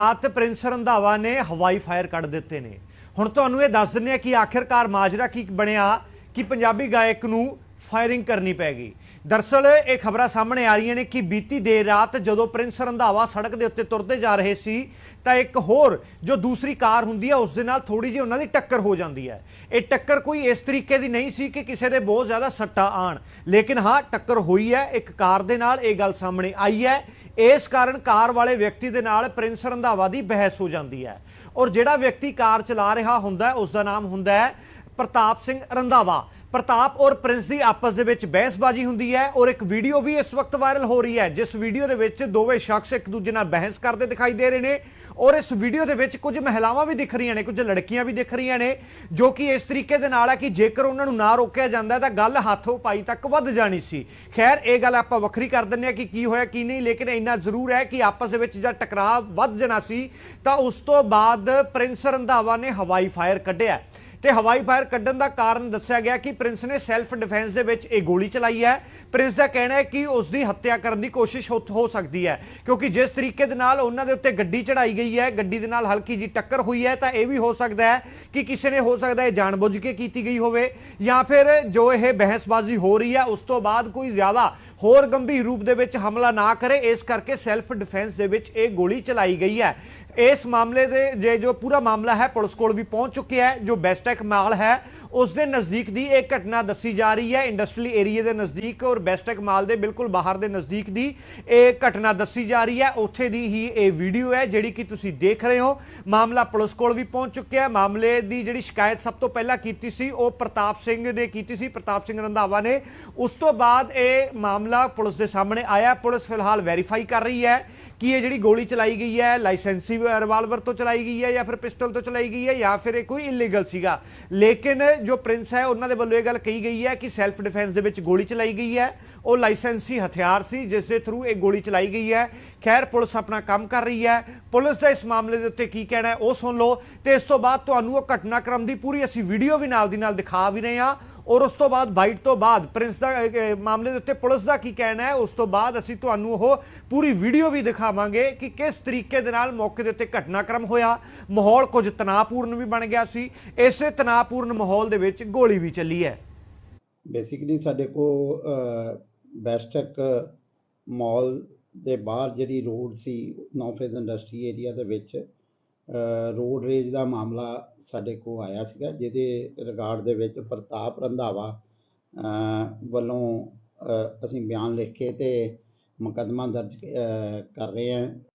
ਆਤ Prince Randhawa ਨੇ ਹਵਾਈ fire ਕੱਢ ਦਿੱਤੇ ਨੇ। ਹੁਣ ਤੁਹਾਨੂੰ ਇਹ ਦੱਸ ਦਿੰਦੇ ਆ ਕਿ ਆਖਿਰਕਾਰ ਮਾਜਰਾ ਕੀ ਬਣਿਆ, ਕਿ ਪੰਜਾਬੀ ਗਾਇਕ ਨੂੰ ਫਾਇਰਿੰਗ ਕਰਨੀ ਪੈ ਗਈ। ਦਰਸਲ ਇਹ ਖਬਰਾਂ ਸਾਹਮਣੇ ਆ ਰਹੀਆਂ ਨੇ ਕਿ ਬੀਤੀ ਦੇਰ ਰਾਤ ਜਦੋਂ ਪ੍ਰਿੰਸ ਰੰਧਾਵਾ ਸੜਕ ਦੇ ਉੱਤੇ ਤੁਰਦੇ ਜਾ ਰਹੇ ਸੀ, ਤਾਂ ਇੱਕ ਹੋਰ ਜੋ ਦੂਸਰੀ ਕਾਰ ਹੁੰਦੀ ਹੈ ਉਸ ਦੇ ਨਾਲ ਥੋੜੀ ਜਿਹੀ ਉਹਨਾਂ ਦੀ ਟੱਕਰ ਹੋ ਜਾਂਦੀ ਹੈ। ਇਹ ਟੱਕਰ ਕੋਈ ਇਸ ਤਰੀਕੇ ਦੀ ਨਹੀਂ ਸੀ ਕਿ ਕਿਸੇ ਦੇ ਬਹੁਤ ਜ਼ਿਆਦਾ ਸੱਟਾਂ ਆਣ ਲੇਕਿਨ ਹਾਂ, ਟੱਕਰ ਹੋਈ ਹੈ, ਇੱਕ ਕਾਰ ਦੇ ਨਾਲ ਇਹ ਗੱਲ ਸਾਹਮਣੇ ਆਈ ਹੈ। ਇਸ ਕਾਰਨ ਕਾਰ ਵਾਲੇ ਵਿਅਕਤੀ ਦੇ ਨਾਲ ਪ੍ਰਿੰਸ ਰੰਧਾਵਾ ਦੀ ਬਹਿਸ ਹੋ ਜਾਂਦੀ ਹੈ। ਔਰ ਜਿਹੜਾ ਵਿਅਕਤੀ ਕਾਰ ਚਲਾ ਰਿਹਾ ਹੁੰਦਾ ਹੈ ਉਸ ਦਾ ਨਾਮ ਹੁੰਦਾ ਹੈ ਪ੍ਰਤਾਪ ਸਿੰਘ ਰੰਧਾਵਾ। ਪ੍ਰਤਾਪ ਔਰ ਪ੍ਰਿੰਸ ਦੀ ਆਪਸ ਦੇ ਵਿੱਚ ਬਹਿਸਬਾਜ਼ੀ ਹੁੰਦੀ ਹੈ ਔਰ ਇੱਕ ਵੀਡੀਓ ਵੀ ਇਸ ਵਕਤ ਵਾਇਰਲ ਹੋ ਰਹੀ ਹੈ, ਜਿਸ ਵੀਡੀਓ ਦੇ ਵਿੱਚ ਦੋਵੇਂ ਸ਼ਖਸ ਇੱਕ ਦੂਜੇ ਨਾਲ ਬਹਿਸ ਕਰਦੇ ਦਿਖਾਈ ਦੇ ਰਹੇ ਨੇ ਔਰ ਇਸ ਵੀਡੀਓ ਦੇ ਵਿੱਚ ਕੁਝ ਮਹਿਲਾਵਾਂ ਵੀ ਦਿਖ ਰਹੀਆਂ ਨੇ, ਕੁਝ ਲੜਕੀਆਂ ਵੀ ਦਿਖ ਰਹੀਆਂ ਨੇ, ਜੋ ਕਿ ਇਸ ਤਰੀਕੇ ਦੇ ਨਾਲ ਹੈ ਕਿ ਜੇਕਰ ਉਹਨਾਂ ਨੂੰ ਨਾ ਰੋਕਿਆ ਜਾਂਦਾ ਤਾਂ ਗੱਲ ਹੱਥੋਂ ਪਾਈ ਤੱਕ ਵੱਧ ਜਾਣੀ ਸੀ। ਖੈਰ, ਇਹ ਗੱਲ ਆਪਾਂ ਵੱਖਰੀ ਕਰ ਦਿੰਨੇ ਆ ਕਿ ਕੀ ਹੋਇਆ, ਕੀ ਨਹੀਂ, ਲੇਕਿਨ ਇੰਨਾ ਜ਼ਰੂਰ ਹੈ ਕਿ ਆਪਸ ਦੇ ਵਿੱਚ ਜਦ ਟਕਰਾਅ ਵੱਧ ਜਾਣਾ ਸੀ ਤਾਂ ਉਸ ਤੋਂ ਬਾਅਦ ਪ੍ਰਿੰਸ ਰੰਧਾਵਾ ਨੇ ਹਵਾਈ ਫਾਇਰ ਕੱਢਿਆ। ਤੇ ਹਵਾਈ ਫਾਇਰ ਕੱਢਣ ਦਾ ਕਾਰਨ ਦੱਸਿਆ ਗਿਆ ਕਿ ਪ੍ਰਿੰਸ ਨੇ ਸੈਲਫ ਡਿਫੈਂਸ ਦੇ ਵਿੱਚ ਇਹ ਗੋਲੀ ਚਲਾਈ ਹੈ। ਪ੍ਰਿੰਸ ਦਾ ਕਹਿਣਾ ਹੈ ਕਿ ਉਸ ਦੀ ਹੱਤਿਆ ਕਰਨ ਦੀ ਕੋਸ਼ਿਸ਼ ਹੋ ਹੋ ਸਕਦੀ ਹੈ, ਕਿਉਂਕਿ ਜਿਸ ਤਰੀਕੇ ਦੇ ਨਾਲ ਉਹਨਾਂ ਦੇ ਉੱਤੇ ਗੱਡੀ ਚੜਾਈ ਗਈ ਹੈ, ਗੱਡੀ ਦੇ ਨਾਲ ਹਲਕੀ ਜੀ ਟੱਕਰ ਹੋਈ ਹੈ, ਤਾਂ ਇਹ ਵੀ ਹੋ ਸਕਦਾ ਹੈ ਕਿ ਕਿਸੇ ਨੇ, ਹੋ ਸਕਦਾ ਹੈ ਜਾਣਬੁੱਝ ਕੇ ਕੀਤੀ ਗਈ ਹੋਵੇ ਜਾਂ ਫਿਰ ਜੋ ਇਹ ਬਹਿਸਬਾਜ਼ੀ ਹੋ ਰਹੀ ਹੈ, ਉਸ ਤੋਂ ਬਾਅਦ ਕੋਈ ਜ਼ਿਆਦਾ ਹੋਰ ਗੰਭੀਰ ਰੂਪ ਦੇ ਵਿੱਚ ਹਮਲਾ ਨਾ ਕਰੇ, ਇਸ ਕਰਕੇ ਸੈਲਫ ਡਿਫੈਂਸ ਦੇ ਵਿੱਚ ਇਹ ਗੋਲੀ ਚਲਾਈ ਗਈ ਹੈ। ਇਸ ਮਾਮਲੇ ਦੇ ਜੇ ਜੋ ਪੂਰਾ ਮਾਮਲਾ ਹੈ, ਪੁਲਿਸ ਕੋਲ ਵੀ ਪਹੁੰਚ ਚੁੱਕਿਆ ਹੈ, ਜੋ ਬੈਸਟੈਕ ਮਾਲ ਹੈ, ਉਸ ਦੇ ਨਜ਼ਦੀਕ ਦੀ ਇਹ ਘਟਨਾ ਦੱਸੀ ਜਾ ਰਹੀ ਹੈ। ਇੰਡਸਟਰੀ ਏਰੀਆ ਦੇ ਨਜ਼ਦੀਕ ਔਰ ਬੈਸਟੈਕ ਮਾਲ ਦੇ ਬਿਲਕੁਲ ਬਾਹਰ ਦੇ ਨਜ਼ਦੀਕ ਦੀ ਇਹ ਘਟਨਾ ਦੱਸੀ ਜਾ ਰਹੀ ਹੈ। ਉੱਥੇ ਦੀ ਹੀ ਇਹ ਵੀਡੀਓ ਹੈ, ਜਿਹੜੀ ਕਿ ਤੁਸੀਂ ਦੇਖ ਰਹੇ ਹੋ। ਮਾਮਲਾ ਪੁਲਿਸ ਕੋਲ ਵੀ ਪਹੁੰਚ ਚੁੱਕਿਆ ਹੈ। ਮਾਮਲੇ ਦੀ ਜਿਹੜੀ ਸ਼ਿਕਾਇਤ ਸਭ ਤੋਂ ਪਹਿਲਾਂ ਕੀਤੀ ਸੀ, ਉਹ ਪ੍ਰਤਾਪ ਸਿੰਘ ਨੇ ਕੀਤੀ ਸੀ। ਪ੍ਰਤਾਪ ਸਿੰਘ ਰੰਧਾਵਾ ਨੇ। ਉਸ ਤੋਂ ਬਾਅਦ ਇਹ ਮਾਮਲਾ ਪੁਲਿਸ ਦੇ ਸਾਹਮਣੇ ਆਇਆ। ਪੁਲਿਸ ਫਿਲਹਾਲ ਵੈਰੀਫਾਈ ਕਰ ਰਹੀ ਹੈ ਕਿ ਇਹ ਜਿਹੜੀ ਗੋਲੀ ਚਲਾਈ ਗਈ ਹੈ ਲਾਇਸੈਂਸੀ ਰਿਵਾਲਵਰ ਤੋਂ ਚਲਾਈ ਗਈ ਹੈ ਜਾਂ ਫਿਰ ਪਿਸਟਲ ਤੋਂ ਚਲਾਈ ਗਈ ਹੈ ਜਾਂ ਫਿਰ ਇਹ ਕੋਈ ਇਲੀਗਲ ਸੀਗਾ। ਲੇਕਿਨ ਜੋ ਪ੍ਰਿੰਸ ਹੈ, ਉਹਨਾਂ ਦੇ ਵੱਲੋਂ ਇਹ ਗੱਲ ਕਹੀ ਗਈ ਹੈ ਕਿ ਸੈਲਫ ਡਿਫੈਂਸ ਦੇ ਵਿੱਚ ਗੋਲੀ ਚਲਾਈ ਗਈ ਹੈ। ਉਹ ਲਾਇਸੈਂਸੀ ਹਥਿਆਰ ਸੀ, ਜਿਸ ਦੇ ਥਰੂ ਇਹ ਗੋਲੀ ਚਲਾਈ ਗਈ ਹੈ। ਖੈਰ, ਪੁਲਿਸ ਆਪਣਾ ਕੰਮ ਕਰ ਰਹੀ ਹੈ। ਪੁਲਿਸ ਦਾ ਇਸ ਮਾਮਲੇ ਦੇ ਉੱਤੇ ਕੀ ਕਹਿਣਾ ਹੈ, ਉਹ ਸੁਣ ਲਓ। ਤੇ ਇਸ ਤੋਂ ਬਾਅਦ ਤੁਹਾਨੂੰ ਉਹ ਘਟਨਾਕ੍ਰਮ ਦੀ ਪੂਰੀ ਅਸੀਂ ਵੀਡੀਓ ਵੀ ਨਾਲ ਦੀ ਨਾਲ ਦਿਖਾ ਵੀ ਰਹੇ ਹਾਂ। ਔਰ ਉਸ ਤੋਂ ਬਾਅਦ ਬਾਈਟ ਤੋਂ ਬਾਅਦ ਪ੍ਰਿੰਸ ਦਾ ਮਾਮਲੇ ਦੇ ਉੱਤੇ ਪੁਲਿਸ ਦਾ ਕੀ ਕਹਿਣਾ ਹੈ? ਉਸ ਤੋਂ ਬਾਅਦ ਅਸੀਂ ਤੁਹਾਨੂੰ ਉਹ ਪੂਰੀ ਵੀਡੀਓ ਵੀ ਦਿਖਾਵਾਂਗੇ ਕਿ ਕਿਸ ਤਰੀਕੇ ਦੇ ਨਾਲ ਮੌਕੇ ਦੇ ਉੱਤੇ ਘਟਨਾਕ੍ਰਮ ਹੋਇਆ। ਮਾਹੌਲ ਕੁਝ ਤਣਾਅਪੂਰਨ ਵੀ ਬਣ ਗਿਆ ਸੀ। ਇਸੇ ਤਣਾਅਪੂਰਨ ਮਾਹੌਲ ਦੇ ਵਿੱਚ ਗੋਲੀ ਵੀ ਚੱਲੀ ਹੈ। ਬੇਸਿਕਲੀ ਸਾਡੇ ਕੋ ਬੈਸਟਕ ਮਾਲ ਦੇ ਬਾਹਰ ਜਿਹੜੀ ਰੋਡ ਸੀ ਨੌਫੇਜ਼ ਇੰਡਸਟਰੀ ਏਰੀਆ ਦੇ ਵਿੱਚ ਰੋਡ ਰੇਜ ਦਾ ਮਾਮਲਾ ਸਾਡੇ ਕੋ ਆਇਆ ਸੀਗਾ, ਜਿਹਦੇ ਰਿਗਾਰਡ ਦੇ ਵਿੱਚ ਪ੍ਰਤਾਪ ਰੰਧਾਵਾ ਵੱਲੋਂ ਅਸੀਂ ਬਿਆਨ ਲਿਖ ਕੇ ਤੇ ਮੁਕੱਦਮਾ ਦਰਜ ਕਰ ਰਹੇ ਹਾਂ।